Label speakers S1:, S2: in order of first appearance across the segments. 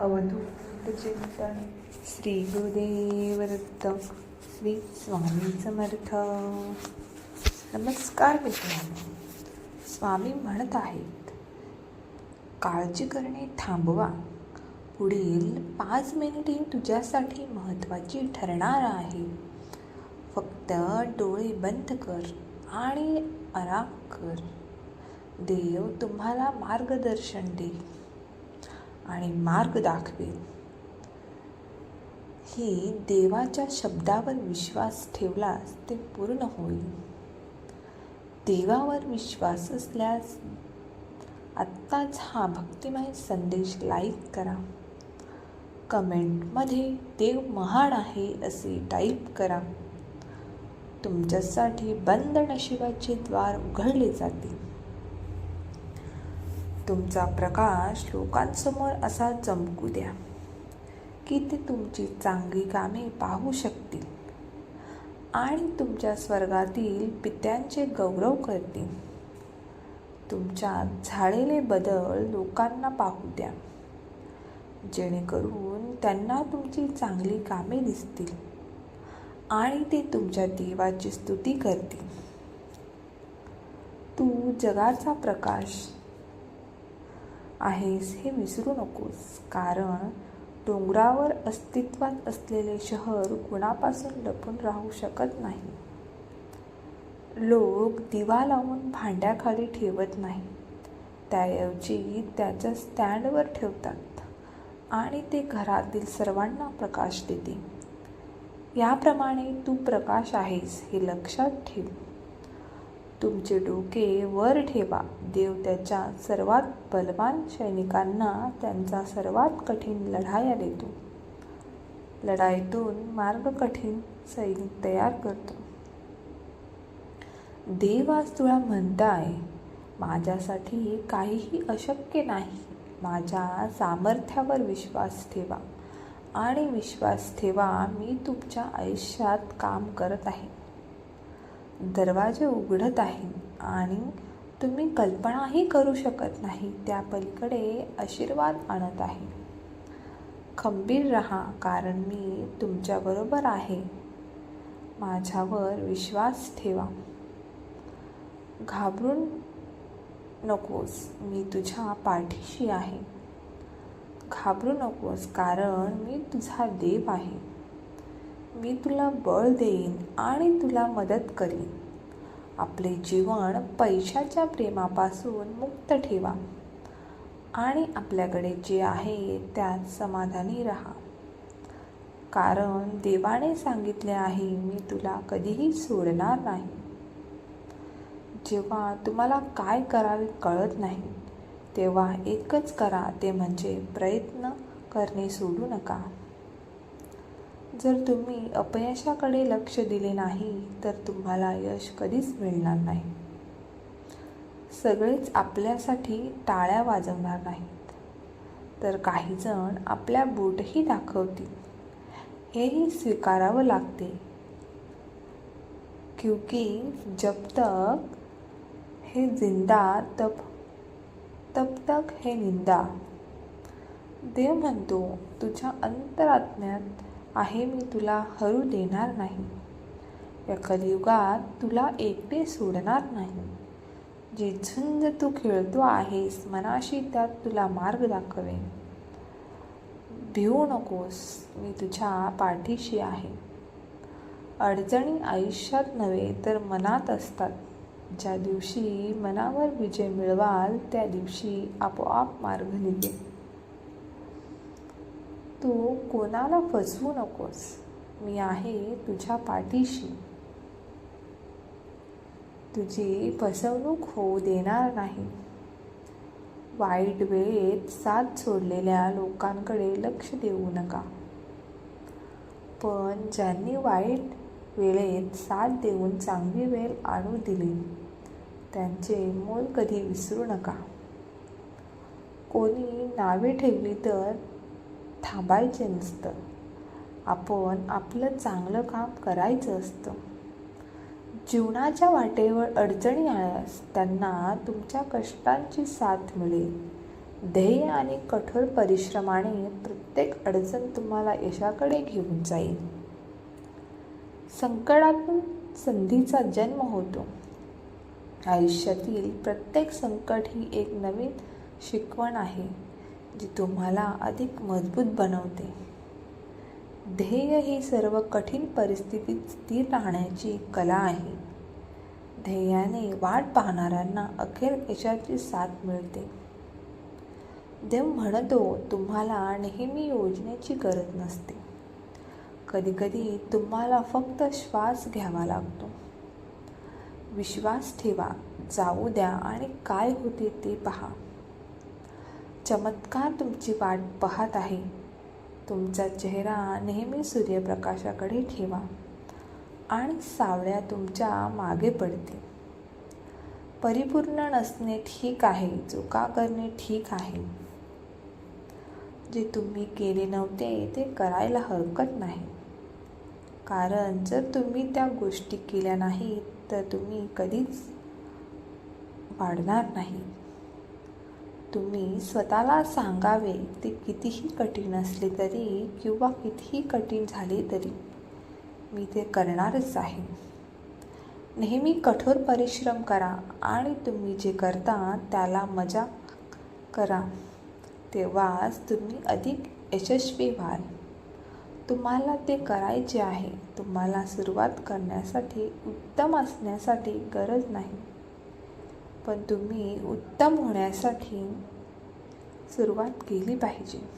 S1: अवधूत चिंतन श्री गुरुदेव दत्त श्री स्वामी समर्थ। नमस्कार मित्रांनो स्वामी म्हणत आहेत काळजी करणे थांबवा पुढील पाच मिनिटे तुझ्यासाठी महत्त्वाची ठरणार आहे. फक्त डोळे बंद कर आणि आराम कर. देव तुम्हाला मार्गदर्शन देईल. आणि मार्ग दाखवेल. ही देवाच्या शब्दावर विश्वास ठेवलास ते पूर्ण होईल. देवावर विश्वास असल्यास आत्ताच हा भक्तिमय संदेश लाईक करा. कमेंटमध्ये देव महान आहे असे टाईप करा. तुमच्यासाठी बंद नशिबाचे द्वार उघडले जातील. तुमचा प्रकाश लोकांसमोर असा चमकू द्या की ते तुमची चांगली कामे पाहू शकतील आणि तुमच्या स्वर्गातील पित्यांचे गौरव करतील. तुमच्यात झालेले बदल लोकांना पाहू द्या. जेणेकरून त्यांना तुमची चांगली कामे दिसतील आणि ते तुमच्या देवाची स्तुती करतील. तू जगाचा प्रकाश आहेस हे विसरू नकोस. कारण डोंगरावर अस्तित्वात असलेले शहर कुणापासून लपून राहू शकत नाही. लोक दिवा लावून भांड्याखाली ठेवत नाही. त्याऐवजी त्याच्या स्टँडवर ठेवतात आणि ते घरातील सर्वांना प्रकाश देते. याप्रमाणे तू प्रकाश आहेस हे लक्षात ठेव. तुमचे डोके वर ठेवा. देव त्याच्या सर्वात बलवान सैनिकांना त्यांचा सर्वात कठीण लढाया देतो. लढाईतून मार्ग कठीण सैनिक तयार करतो. देव आज तुला म्हणताय माझ्यासाठी काहीही अशक्य नाही. माझ्या सामर्थ्यावर विश्वास ठेवा आणि विश्वास ठेवा मी तुमच्या आयुष्यात काम करत आहे. दरवाजे उघडत आहे आणि तुम्ही कल्पनाही करू शकत नाही त्या पलीकडे आशीर्वाद आणत आहे. खंबीर रहा कारण मी तुमच्याबरोबर आहे. माझ्यावर विश्वास ठेवा. घाबरून नकोस मी तुझ्या पाठीशी आहे. घाबरू नकोस कारण मी तुझा देव आहे. मी तुला बळ देईन आणि तुला मदत करीन. आपले जीवन पैशाच्या प्रेमापासून मुक्त ठेवा आणि आपल्याकडे जे आहे त्यात समाधानी राहा. कारण देवाने सांगितले आहे मी तुला कधीही सोडणार नाही. जेव्हा तुम्हाला काय करावे कळत नाही तेव्हा एकच करा ते म्हणजे प्रयत्न करणे सोडू नका. जर तुम्ही अपयशाकडे लक्ष दिले नाही तर तुम्हाला यश कधीच मिळणार नाही. सगळेच आपल्यासाठी टाळ्या वाजवणार नाहीत. तर काहीजण आपल्या बोटही दाखवतील. हेही स्वीकारावं लागते. क्योंकि जब तक हे जिंदा तप तब तक हे निंदा. देव म्हणतो तुझ्या अंतरात्म्यात आहे मी तुला हरू देणार नाही. या कलियुगात तुला एकटे सोडणार नाही. जी झुंज तू खेळतो आहेस मनाशी त्यात तुला मार्ग दाखवेन. भिवू नकोस मी तुझ्या पाठीशी आहे. अडचणी आयुष्यात नव्हे तर मनात असतात. ज्या दिवशी मनावर विजय मिळवाल त्या दिवशी आपोआप मार्ग निघेल. तू कोणाला फसवू नकोस. मी आहे तुझ्या पाठीशी. तुझी फसवणूक होऊ देणार नाही. वाईट वेळेत साथ सोडलेल्या लोकांकडे लक्ष देऊ नका. पण ज्यांनी वाईट वेळेत साथ देऊन चांगली वेळ आणू दिली त्यांचे मोल कधी विसरू नका. कोणी नावे ठेवली तर थांबायचे नसतं. आपण आपलं चांगलं काम करायचं असतं. जीवनाच्या वाटेवर अडचणी आल्यास त्यांना तुमच्या कष्टांची साथ मिळेल. ध्येय आणि कठोर परिश्रमाने प्रत्येक अडचण तुम्हाला यशाकडे घेऊन जाईल. संकटातून संधीचा जन्म होतो. आयुष्यातील प्रत्येक संकट ही एक नवीन शिकवण आहे. जी तुम्हाला अधिक मजबूत बनवते. ध्येय ही सर्व कठीण परिस्थितीत स्थिर राहण्याची कला आहे. ध्येयाने वाट पाहणाऱ्यांना अखेर यशाची साथ मिळते. देव म्हणतो तुम्हाला नेहमी योजनेची गरज नसते. कधीकधी तुम्हाला फक्त श्वास घ्यावा लागतो. विश्वास ठेवा जाऊ द्या आणि काय होते ते पहा. चमत्कार तुमची वाट पाहत आहे. तुमचा चेहरा नेहमी सूर्यप्रकाशाकडे ठेवा आणि सावळ्या तुमच्या मागे पडतील परिपूर्ण नसणे ठीक आहे चुका करणे ठीक आहे. जे तुम्ही केले नव्हते ते करायला हरकत नाही. कारण जर तुम्ही त्या गोष्टी केल्या नाहीत तर तुम्ही कधीच वाढणार नाही. तुम्ही स्वतःला सांगावे ते कितीही कठीण असले तरी किंवा कितीही कठीण झाले तरी मी ते करणारच आहे. नेहमी कठोर परिश्रम करा आणि तुम्ही जे करता त्याला मजा करा. तेव्हाच तुम्ही अधिक यशस्वी व्हाल. तुम्हाला ते करायचे आहे. तुम्हाला सुरुवात करण्यासाठी उत्तम असण्यासाठी गरज नाही. पण तुम्ही उत्तम होण्यासाठी सुरुवात केली पाहिजे.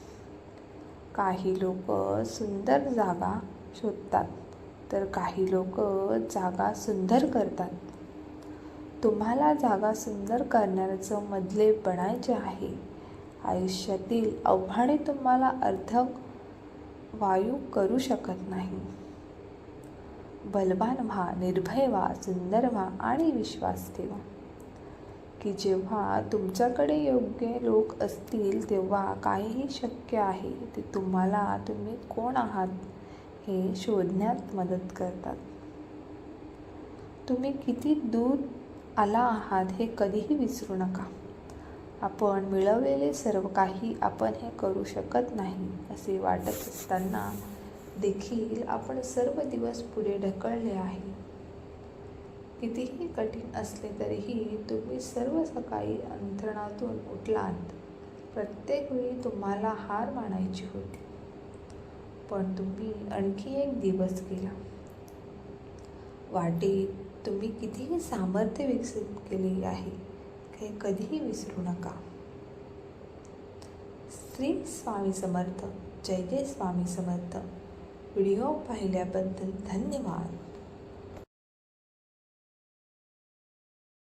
S1: काही लोक सुंदर जागा शोधतात तर काही लोक जागा सुंदर करतात. तुम्हाला जागा सुंदर करण्याचं मधले बनायचे आहे आयुष्यातील आव्हाने तुम्हाला अर्धक वायू करू शकत नाही. बलवान व्हा निर्भय व्हा सुंदर व्हा आणि विश्वास ठेवा. की जेव्हा तुमच्याकडे योग्य लोक असतील तेव्हा काहीही शक्य आहे ते तुम्हाला तुम्ही कोण आहात हे शोधण्यात मदत करतात. तुम्ही किती दूर आला आहात हे कधीही विसरू नका. आपण मिळवलेले सर्व काही आपण हे करू शकत नाही असे वाटत असताना देखील आपण सर्व दिवस पुढे ढकलले आहे. कितीही कठीण असले तरीही तुम्ही सर्व सकाळी अंथरणातून उठलात. प्रत्येक वेळी तुम्हाला हार मानायची होती. पण तुम्ही आणखी एक दिवस गेला. वाटेत तुम्ही कितीही सामर्थ्य विकसित केले आहे हे कधीही विसरू नका. श्री स्वामी समर्थ जय जय स्वामी समर्थ. व्हिडिओ पाहिल्याबद्दल धन्यवाद.